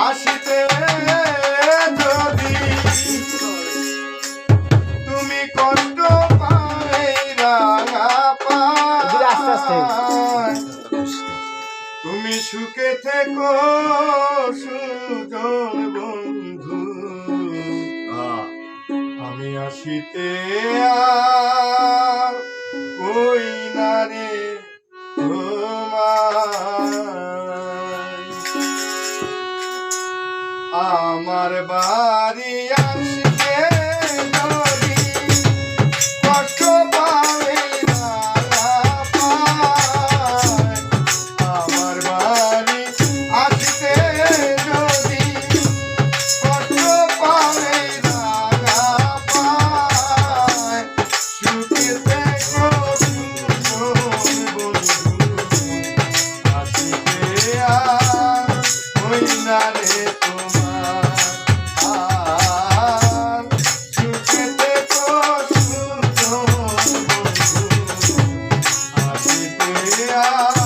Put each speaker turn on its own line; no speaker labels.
আসিতে যদি তুমি কষ্ট পাই তুমি সুখে থেকো সুজন বন্ধু। আমি আসিতে আ আমার বাড়ি আসি। Yeah.